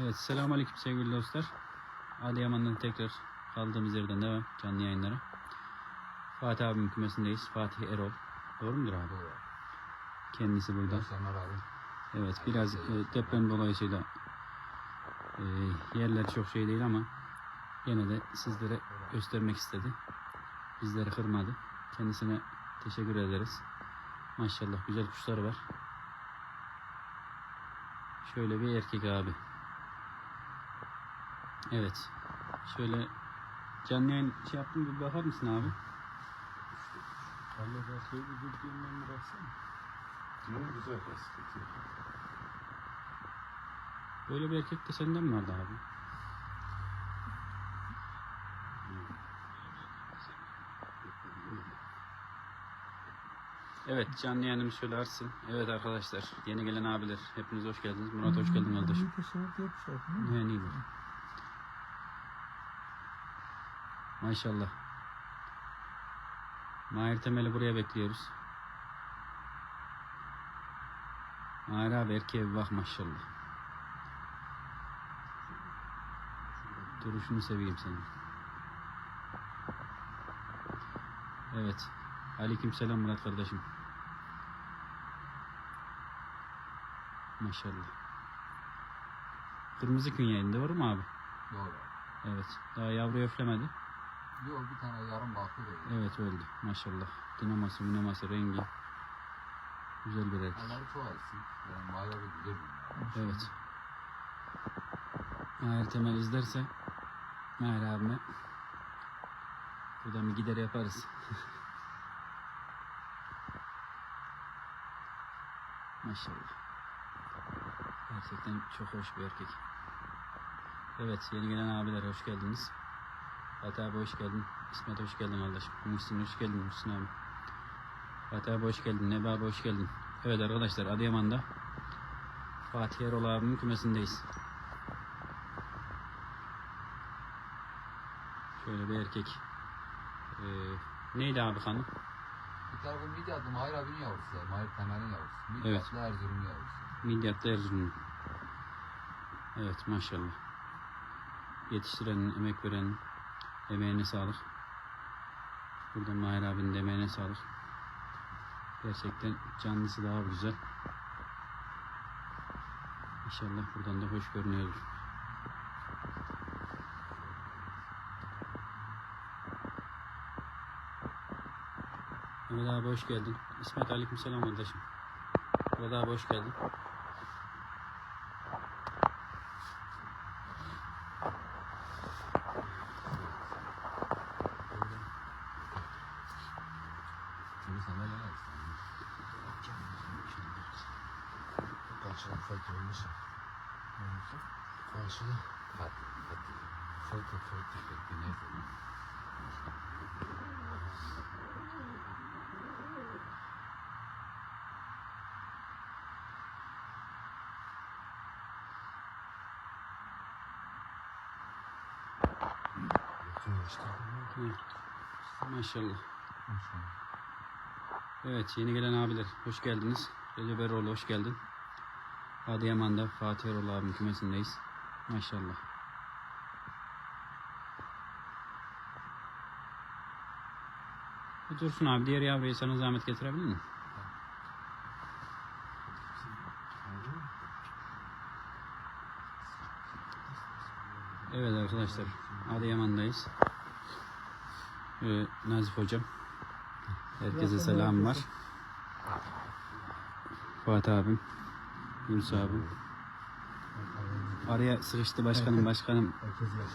Evet, selamünaleyküm sevgili dostlar. Adıyaman'dan tekrar kaldığımız yerden devam canlı yayınlara. Fatih abimin kümesindeyiz. Fatih Erol. Doğru mudur abi? Doğru. Kendisi burada. Abi. Evet, biraz e, deprem dolayısıyla e, yerler çok şey değil ama yine de sizlere göstermek istedi. Bizleri kırmadı. Kendisine teşekkür ederiz. Maşallah güzel kuşları var. Şöyle bir erkek abi. Evet. Şöyle canlı yayın şey yaptım bir bakar mısın abi? Allah bakıyor bir gülgünden baksana. Ne güzel kasket ya. Böyle bir erkek de senden mi vardı abi? Evet canlı yayınımız şöyle açsın. Evet arkadaşlar yeni gelen abiler hepiniz hoş geldiniz. Murat hoş geldin kardeşim. Ne iyi bu. Maşallah. Mahir Temel'i buraya bekliyoruz. Mahir abi erkeğe bir bak maşallah. Duruşunu seveyim senin. Evet. Aleykümselam Murat kardeşim. Maşallah. Kırmızı künyeydi doğru mu abi? Doğru. Evet. Daha yavru öflemedi. Yok bir tane yarım baktı da. Evet öldü. Maşallah. Dinaması, minaması, rengi. Güzel bir erkek. Onları çok alsın. Yani bayağı bir güzel bunlar. Evet. Mahir Temel izlerse Mahir abime buradan bir gider yaparız. Maşallah. Gerçekten çok hoş bir erkek. Evet yeni gelen abiler hoş geldiniz. Fatih abi hoş geldin. İsmet hoş geldin kardeşim. Muhsin hoş geldin Muhsin abi. Fatih abi hoş geldin. Nebi abi hoş geldin. Evet arkadaşlar Adıyaman'da Fatih Erol abimin kümesindeyiz. Şöyle bir erkek. Ee, neydi abi kanı? Bir tarafı Midyatlı Mahir abinin yavrusu ya. Mahir Temel'in yavrusu. Evet. Midyatlı Erzurum yavrusu. Midyat'ta Erzurum. Evet maşallah. Yetiştirenin, emek verenin emeğine sağlık. Buradan Mahir abinin emeğine sağlık. Gerçekten canlısı daha güzel. İnşallah buradan da hoş görünüyordur. Mehmet abi hoş geldin. İsmet aleykümselam kardeşim. Mehmet abi hoş geldin. Şimdi sana ne var? Karşıda fark olmuş. Karşıda Fatih. Fatih. Fatih. Fatih. Fatih. Neyse. İyi. Maşallah. Evet yeni gelen abiler hoş geldiniz. Recep Eroğlu hoş geldin. Adıyaman'da Fatih Eroğlu abim kümesindeyiz. Maşallah. Dursun abi diğer yavruyu sana zahmet getirebilir mi? Evet arkadaşlar Adıyaman'dayız. Ee, Nazif hocam. Herkese selam var. Fuat abim. Yunus abim. Araya sıkıştı başkanım başkanım.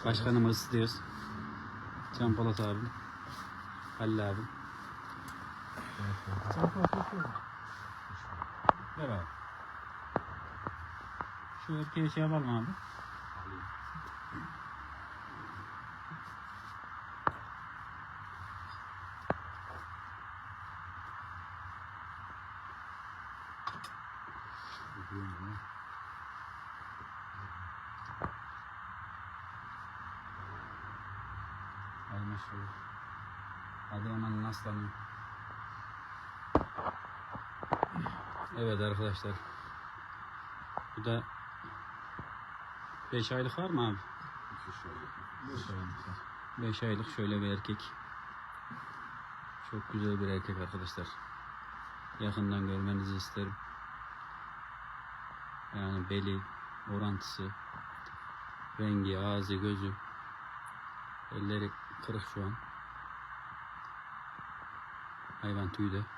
Başkanımı ısıtıyoruz. Can Polat abim. Halil abi. Şu erkeğe şey yapalım abi. Ay maşallah. Adıyaman'ın aslanı. Evet arkadaşlar. Bu da 5 aylık var mı abi? İki şöyle. 5 aylık şöyle bir erkek. Çok güzel bir erkek arkadaşlar. Yakından görmenizi isterim. Yani beli, orantısı, rengi, ağzı, gözü. Elleri kırık şu an. Hayvan tüyü de.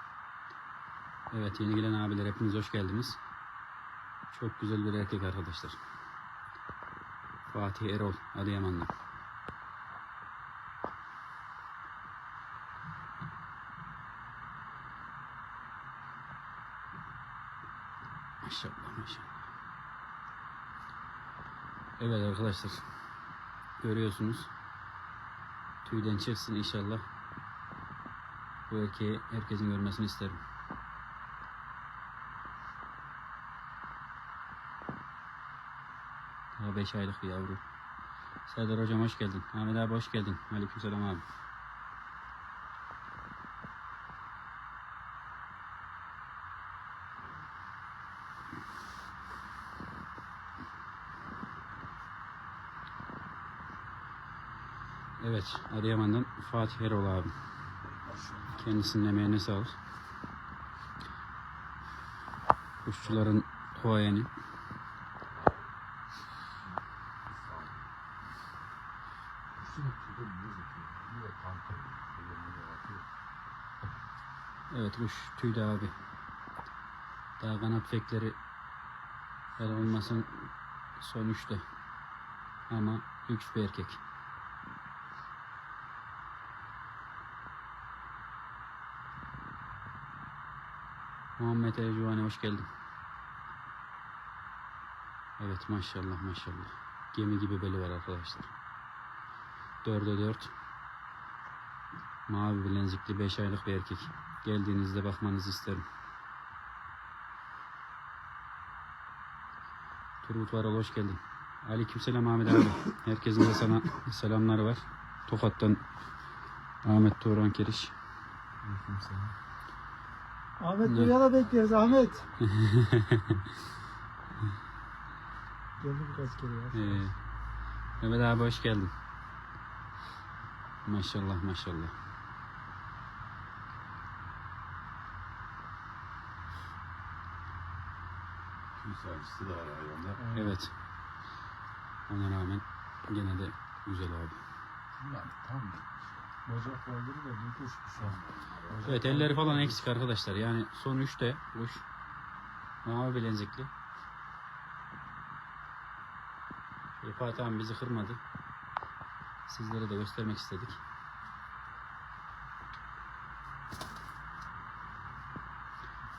Evet yeni gelen abiler hepiniz hoş geldiniz. Çok güzel bir erkek arkadaşlar. Fatih Erol Adıyaman'dan. Maşallah maşallah. Evet arkadaşlar. Görüyorsunuz. Tüyden çıksın inşallah. Bu erkeği herkesin görmesini isterim. Daha 5 aylık bir yavru. Serdar hocam hoş geldin. Ahmet abi hoş geldin. Aleykümselam abi. Evet, Adıyaman'dan Fatih Erol abi. Kendisinin emeğine sağlık. Kuşçuların duayeni. Evet kuş tüylü abi. Daha kanat fekleri olmasın son üçte. Ama lüks bir erkek. Muhammed Ercuvani hoş geldin. Evet maşallah maşallah. Gemi gibi beli var arkadaşlar. Dörde dört. Mavi bilenzikli 5 aylık bir erkek. Geldiğinizde bakmanızı isterim. Turgut Varal hoş geldin. Aleykümselam Ahmet abi. Herkesin de sana selamları var. Tokat'tan Ahmet Turan Keriş. Ahmet Ne? buraya da bekleriz Ahmet. Geldi birkaç kere ya. Ee, Mehmet abi hoş geldin. Maşallah maşallah. Sancısı da var hayvanda. Evet. Ona rağmen gene de güzel abi. Yani tam bacak kaldırı da bir kuş kuş. Evet elleri falan eksik arkadaşlar. Yani son üçte kuş mavi bilenzikli. Fatih abi bizi kırmadı. Sizlere de göstermek istedik.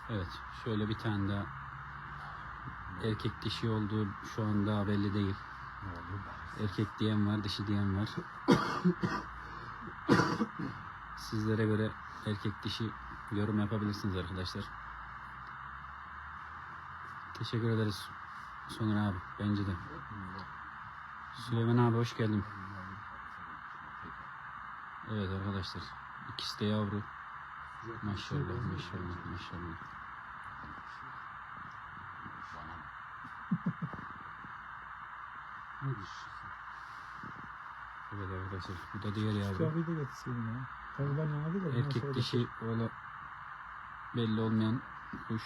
Evet şöyle bir tane daha erkek dişi olduğu şu an daha belli değil. Erkek diyen var, dişi diyen var. Sizlere göre erkek dişi yorum yapabilirsiniz arkadaşlar. Teşekkür ederiz Soner abi bence de. Süleyman abi hoş geldin. Evet arkadaşlar ikisi de yavru. Maşallah maşallah maşallah. Evet arkadaşlar bu da diğer yavru. Getirseydin ya. Da. Erkek dişi ola belli olmayan kuş.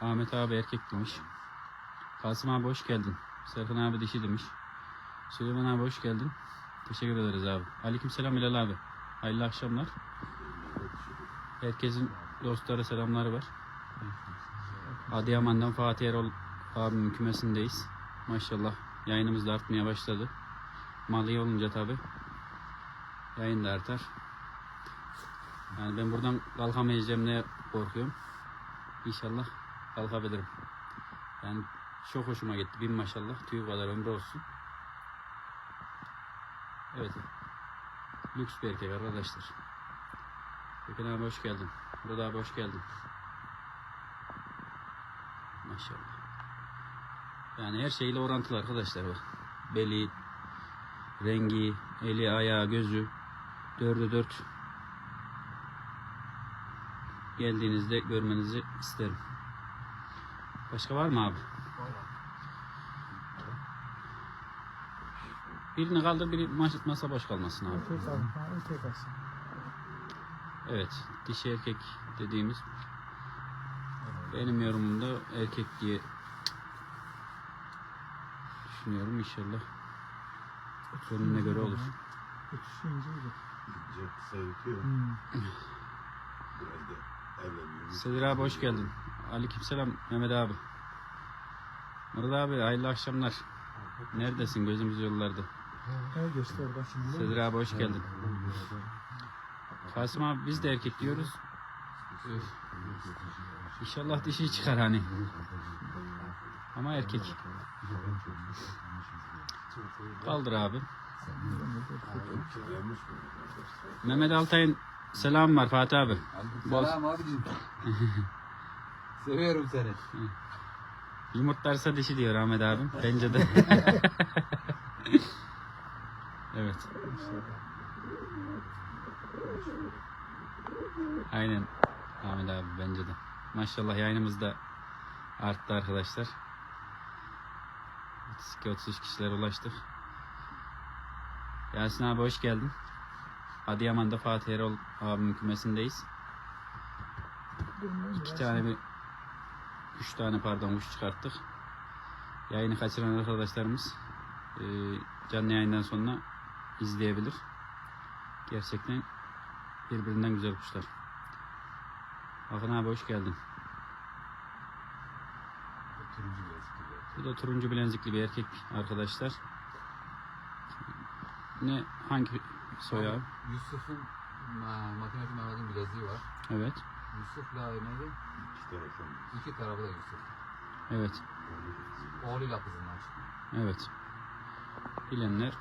Ahmet abi erkek demiş. Kasım abi hoş geldin. Serkan abi dişi demiş. Süleyman abi hoş geldin. Teşekkür ederiz abi. Aleykümselam Bilal abi. Hayırlı akşamlar. Herkesin dostlara selamları var. Adıyaman'dan Fatih Erol abimin kümesindeyiz. Maşallah yayınımız da artmaya başladı. Mal iyi olunca tabi yayın da artar. Yani ben buradan kalkamayacağım ne korkuyorum. İnşallah kalkabilirim. Yani çok hoşuma gitti. Bin maşallah. Tüy kadar ömrü olsun. Evet. Lüks bir erkek arkadaşlar. Gökhan abi hoş geldin. Burada abi hoş geldin. Maşallah. Yani her şeyle orantılı arkadaşlar bak. Beli, rengi, eli, ayağı, gözü. Dördü dört. Geldiğinizde görmenizi isterim. Başka var mı abi? Birini kaldır biri mas- masa boş kalmasın abi. Erkek alın. Ha, erkek alsın. Evet. Dişi erkek dediğimiz benim yorumumda erkek diye düşünüyorum inşallah. Gönlüne göre olur. Ötüşü. Gidecek. Hmm. Biraz da evleniyor. Sedir abi hoş geldin. Aleykümselam Mehmet abi. Murat abi hayırlı akşamlar. Neredesin gözümüz yollarda. Ha şimdi. Sedir abi hoş geldin. Kasım abi biz de erkek diyoruz. Üf. İnşallah dişi çıkar hani. Ama erkek. Kaldır abi. Mehmet Altay'ın selam var Fatih abi. Selam abicim. Seviyorum seni. Yumurtlarsa dişi diyor Ahmet abim. Bence de. evet. Aynen Ahmet abi bence de. Maşallah yayınımız da arttı arkadaşlar. 32-33 kişilere ulaştık. Yasin abi hoş geldin. Adıyaman'da Fatih Erol abimin kümesindeyiz. İki tane bir üç tane pardon kuş çıkarttık. Yayını kaçıran arkadaşlarımız canlı yayından sonra izleyebilir. Gerçekten birbirinden güzel kuşlar. Hakan abi hoş geldin. Bu da turuncu bilenzikli bir erkek arkadaşlar. Ne hangi soy abi? Yusuf'un ma- makineci Mehmet'in bileziği var. Evet. Yusuf'la neydi? İki tarafı da Yusuf. Evet. Oğluyla kızından çıktı. Evet. Bilenler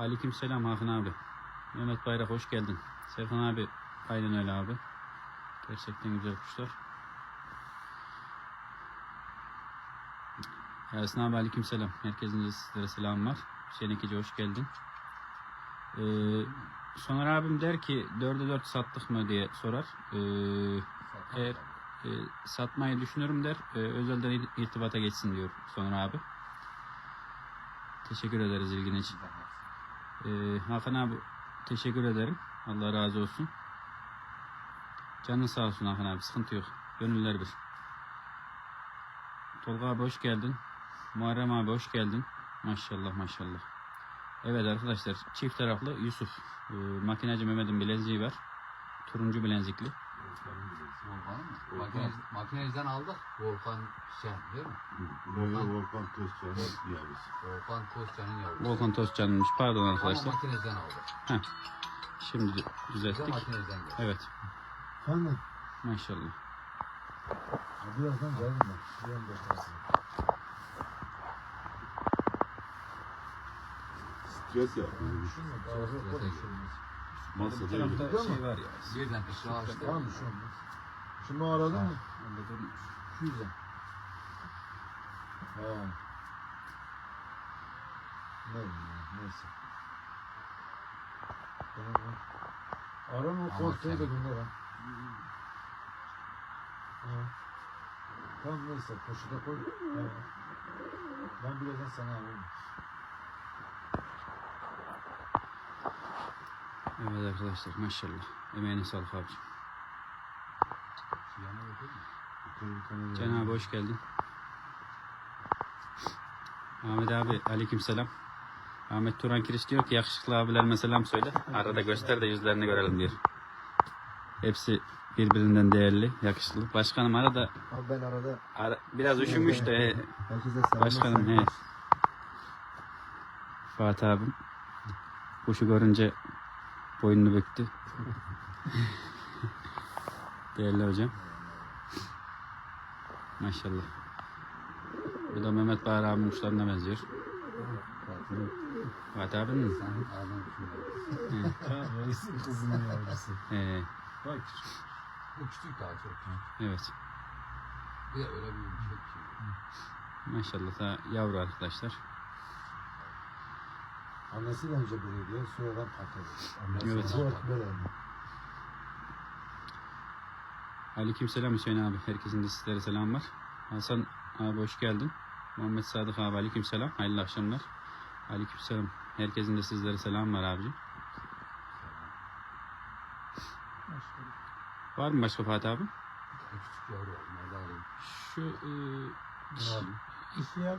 Aleyküm selam Hakan abi. Mehmet Bayrak hoş geldin. Serkan abi aynen öyle abi. Gerçekten güzel kuşlar. Yasin abi aleyküm selam. Herkesin de sizlere selam var. Hüseyin Ekici hoş geldin. Ee, Soner abim der ki 4'e 4 sattık mı diye sorar. Ee, eğer e, satmayı düşünürüm der. E, özelden ir- irtibata geçsin diyor Soner abi. Teşekkür ederiz ilgin için. E, Hakan abi teşekkür ederim. Allah razı olsun. Canın sağ olsun Hakan abi. Sıkıntı yok. Gönüller bir. Tolga abi hoş geldin. Muharrem abi hoş geldin. Maşallah maşallah. Evet arkadaşlar çift taraflı Yusuf. E, makinacı Mehmet'in bileziği var. Turuncu bilenzikli. Volkan mı? Makineci, makineciden aldık. Volkan Şen değil mi? Buraya Volkan Tözcan'ın yavrusu. Volkan Tozcan'ın yavrusu. Volkan Tozcan'mış. Pardon Ama arkadaşlar. makineciden aldık. Şimdi Bize düzelttik. makineciden geldi. Evet. Efendim? Maşallah. Birazdan geldim ben. Bir anda kalsın. Stres yapıyor. Strese girdi. Masa değil. şey var ya. Birden ışığı açtı. Tamam bir şey olmaz. Şimdi aradın mı? Güzel. Ha. Ne bileyim neyse. Tamam. Aran o korkuyu da gönder ha. Ha. Tamam neyse poşete koy. Ha. Ben birazdan sana ararım. Evet arkadaşlar maşallah. Emeğine sağlık abicim. Şu yana bakıyor musun? Can abi hoş geldin. Ahmet abi aleyküm selam. Ahmet Turan Kiriş diyor ki yakışıklı abilerime selam söyle. Arada göster de yüzlerini görelim diyor. Hepsi birbirinden değerli, yakışıklı. Başkanım arada Abi ben arada ara, biraz üşümüş de herkese selam. Başkanım he. Fatih abim kuşu görünce boynunu büktü. Değerli hocam. Maşallah. Bu da Mehmet Bahar abinin kuşlarına benziyor. Fatih abinin mi? Sen ağzını düşünme. Reis kızının yavrusu. Ee, Bu küçük daha çok. evet. Bir de öyle bir ki. Maşallah da yavru arkadaşlar. Annesi de önce buraya sonradan patladı. Evet. Bu böyle. Aleykümselam Hüseyin abi. Herkesin de sizlere selam var. Hasan abi hoş geldin. Muhammed Sadık abi aleyküm selam. Hayırlı akşamlar. Aleyküm selam. Herkesin de sizlere selam var abicim. Var mı başka Fatih abi? Küçük yavru var. Şu e, yap.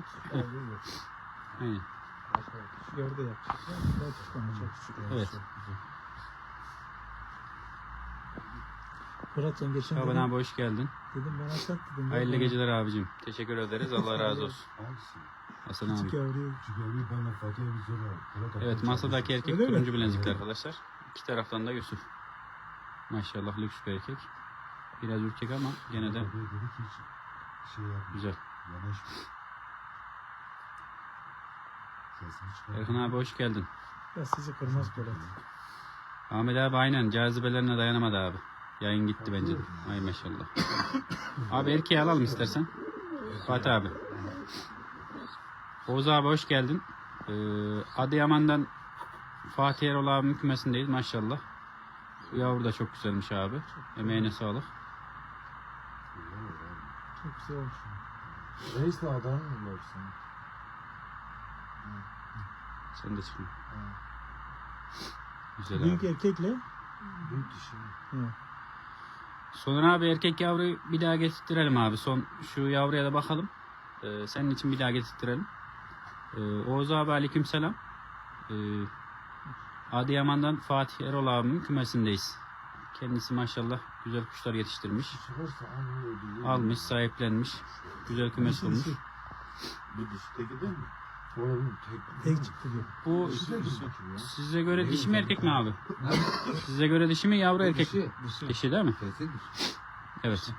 Aynen. Başka yap. Daha çıkamayacak. Evet. Fırat sen geçen Şaban dedim, abi hoş geldin. dedim bana sat dedim. Hayırlı geceler abicim. Teşekkür ederiz. Allah razı olsun. Hangisi? Hasan Küçük abi. yavruyu. Cigari bana Fatih abi zor Evet masadaki erkek Öyle mi? turuncu bilezikli arkadaşlar. İki taraftan da Yusuf. Maşallah lüks bir erkek. Biraz ürkek ama gene de Dedi ki hiç şey yapma. güzel. Yanaşma. Sesini çıkar. Erkan abi hoş geldin. Ya sizi kırmaz Fırat. Ahmet abi aynen cazibelerine dayanamadı abi. Yayın gitti bence de. Ay maşallah. abi erkeği alalım istersen. Fatih abi. Oğuz abi hoş geldin. Ee, Adıyaman'dan Fatih Erol abimin kümesindeyiz maşallah. Yavru da çok güzelmiş abi. Emeğine sağlık. Çok güzel olmuş. Reis de adam mı var senin? Sen de çıkma. Güzel Büyük abi. erkekle Büyük dişi. Sonra abi erkek yavruyu bir daha getirtirelim abi. Son şu yavruya da bakalım. Ee, senin için bir daha getirtirelim. Ee, Oğuz abi aleyküm selam. Ee, Adıyaman'dan Fatih Erol abimin kümesindeyiz. Kendisi maşallah güzel kuşlar yetiştirmiş. Almış, sahiplenmiş. Güzel kümes olmuş. Bu dişi teki değil mi? Tek. çıktı diyor. Bu Dişi dişi. size göre dişi mi erkek mi abi? Ne? Size göre dişi mi yavru erkek mi? Dişi. Dişi değil mi? Evet.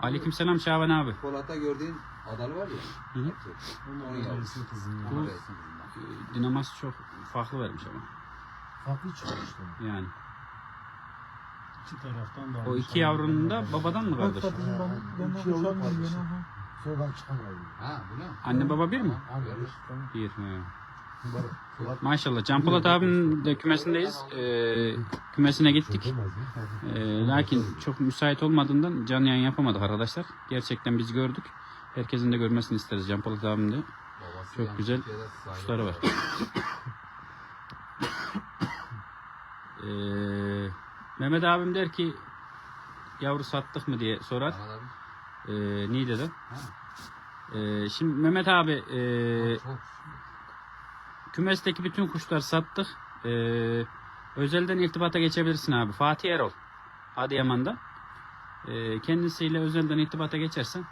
Aleyküm selam Şaban abi. Polat'ta gördüğün adalı var ya. Hı hı. Onun yavrusu. kızın. Bu-. Ee, Dinaması çok farklı vermiş ama. Farklı çıkmıştı. Yani. İki taraftan da O iki yavrunun da babadan mı Bak kardeş? Fatih'im ben, benden İki yavru hoşlanmıyorum kardeşim. Çıkan ayrı. Ha bu ne? Anne baba bir mi? Abi. Bir. he. Maşallah. Can Polat abinin de kümesindeyiz. Ee, kümesine gittik. Ee, lakin çok müsait olmadığından canlı yayın yapamadık arkadaşlar. Gerçekten biz gördük. Herkesin de görmesini isteriz Can Polat abinin de. Çok güzel kuşları var. Ee, Mehmet abim der ki yavru sattık mı diye sorar. Abi. Ee, Niğde'den. Ha. Ee, şimdi Mehmet abi Çok. Kümesteki bütün kuşlar sattık. Ee, özelden irtibata geçebilirsin abi. Fatih Erol. Adıyaman'da. Ee, kendisiyle özelden irtibata geçersen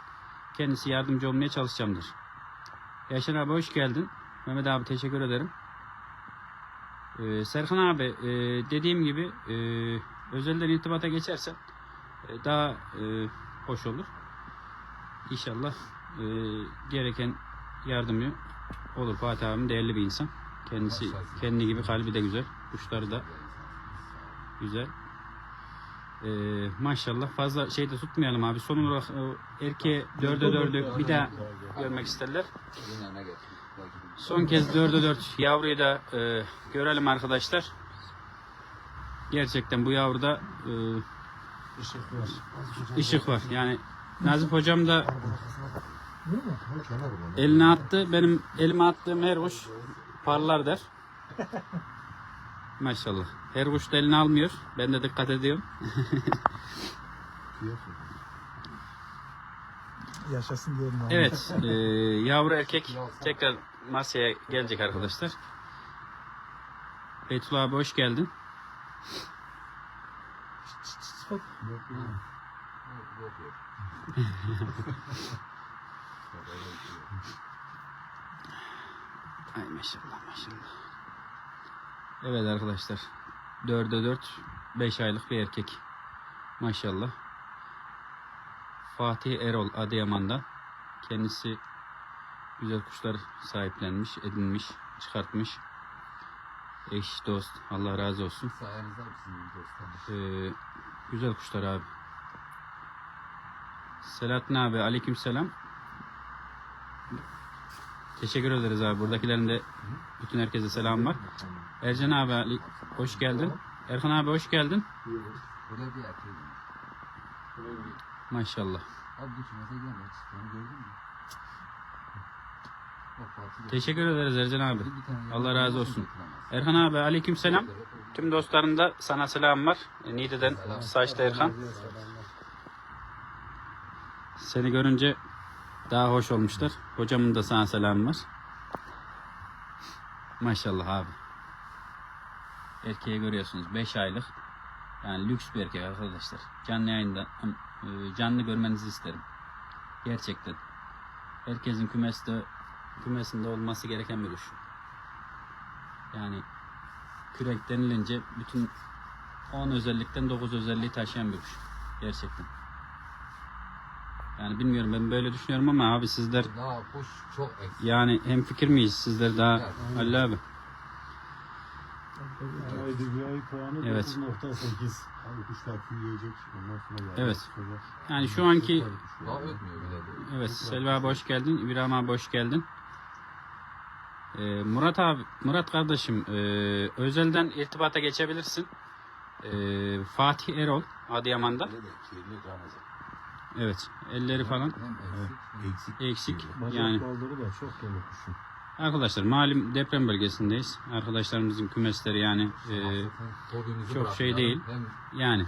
kendisi yardımcı olmaya çalışacağımdır. Yaşar abi hoş geldin. Mehmet abi teşekkür ederim. Ee, Serkan abi e, dediğim gibi e, özelden irtibata geçersen e, daha e, hoş olur. İnşallah e, gereken yardımcı olur. Fatih abim değerli bir insan. Kendisi kendi gibi kalbi de güzel. Kuşları da güzel. Ee, maşallah fazla şey de tutmayalım abi. Son olarak o erkeğe dörde dördü bir daha görmek isterler. Son kez dörde dört yavruyu da e, görelim arkadaşlar. Gerçekten bu yavruda e, Işık var. ışık var. Yani Nazif hocam da eline attı. Benim elime attığım her kuş parlar der. Maşallah. Her kuş da eline almıyor. Ben de dikkat ediyorum. Yaşasın diyelim. Evet. e, yavru erkek tekrar masaya gelecek arkadaşlar. Beytullah abi hoş geldin. Yok, yok. Ay maşallah maşallah. Evet arkadaşlar. 4'e 4 5 aylık bir erkek. Maşallah. Fatih Erol Adıyaman'dan. Kendisi güzel kuşlar sahiplenmiş, edinmiş, çıkartmış. Eş, dost. Allah razı olsun. Sayenizde abi sizin dostlarınız. Ee, güzel kuşlar abi. Selahattin abi aleyküm selam. Teşekkür ederiz abi. Buradakilerin de bütün herkese selam var. Ercan abi hoş geldin. Erkan abi hoş geldin. Maşallah. Teşekkür ederiz Ercan abi. Allah razı olsun. Erhan abi aleyküm selam. Tüm dostların da sana selam var. E, Niğde'den Saçta Erhan. Seni görünce daha hoş olmuşlar. Hocamın da sana selamı var. Maşallah abi. Erkeği görüyorsunuz 5 aylık. Yani lüks bir erkek arkadaşlar. Canlı yayında e, canlı görmenizi isterim. Gerçekten. Herkesin kümeste kümesinde olması gereken bir kuş. Yani kürek denilince bütün 10 özellikten 9 özelliği taşıyan bir kuş. Gerçekten. Yani bilmiyorum ben böyle düşünüyorum ama abi sizler Daha kuş çok eksik. yani hem fikir miyiz sizler daha Evet. Ali abi? Puanı Evet. 9.8. Abi kuşlar tüy yiyecek. Ondan sonra yavru Evet. Yani şu anki Daha ötmüyor bile değil. evet Selvi abi hoş geldin. İbrahim abi hoş geldin. Ee, Murat abi, Murat kardeşim e, özelden irtibata geçebilirsin. Ee, Fatih Erol Adıyaman'da. Evet elleri falan Hem eksik. Eksik. Bacak Yani da çok dolu kuşun. arkadaşlar malum deprem bölgesindeyiz. Arkadaşlarımızın kümesleri yani e, Hobimizi çok şey bırakmayalım. değil. Hem yani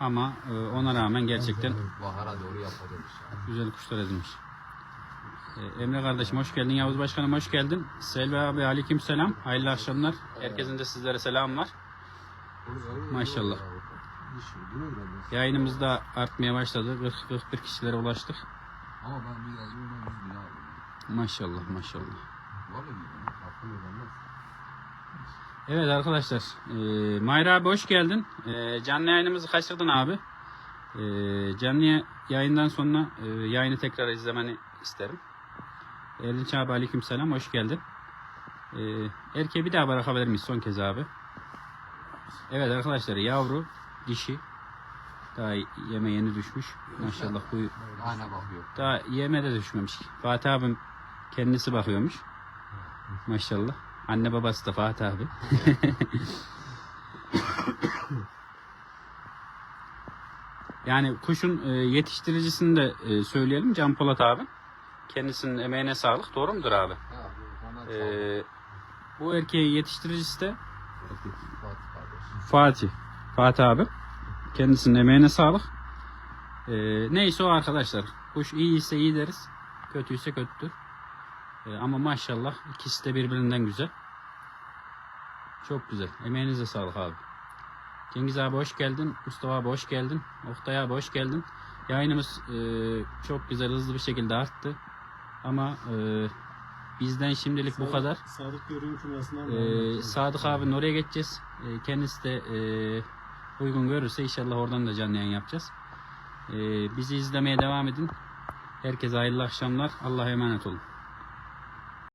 ama e, ona rağmen gerçekten bahara doğru yapacağız inşallah. güzel kuşlar edilmiş. Ee, Emre kardeşim hoş geldin. Yavuz başkanım hoş geldin. Selvi abi aleyküm selam. Hayırlı akşamlar. Herkesin de sizlere selam var. Maşallah. Yayınımız da artmaya başladı. 40-41 kişilere ulaştık. Ama ben biraz buradan yüz bin aldım. Maşallah maşallah. Var ya Aklım ödenmez. Evet arkadaşlar. E, Mayra abi hoş geldin. E, canlı yayınımızı kaçırdın abi. E, canlı ya- yayından sonra e, yayını tekrar izlemeni isterim. Erdinç abi aleyküm selam. Hoş geldin. E, erkeği bir daha bırakabilir miyiz son kez abi? Evet arkadaşlar yavru dişi daha yeme yeni düşmüş. Maşallah bu Ayna bakıyor. daha yeme de düşmemiş. Fatih abim kendisi bakıyormuş. Maşallah. Anne babası da Fatih abi. yani kuşun e, yetiştiricisini de e, söyleyelim Can Polat abi. Kendisinin emeğine sağlık. Doğru mudur abi? Ha, bu erkeği yetiştiricisi de Fatih. Fatih. Fatih abi. Kendisinin emeğine sağlık. Ee, neyse o arkadaşlar. Kuş iyiyse iyi deriz. Kötüyse kötüdür. Ee, ama maşallah ikisi de birbirinden güzel. Çok güzel. Emeğinize sağlık abi. Cengiz abi hoş geldin. Mustafa abi hoş geldin. Oktay abi hoş geldin. Yayınımız e, çok güzel hızlı bir şekilde arttı. Ama e, bizden şimdilik bu kadar. Sadık kümesinden. Ee, Sadık abinin oraya geçeceğiz. Ee, kendisi de e, uygun görürse inşallah oradan da canlı yayın yapacağız. Ee, bizi izlemeye devam edin. Herkese hayırlı akşamlar. Allah'a emanet olun.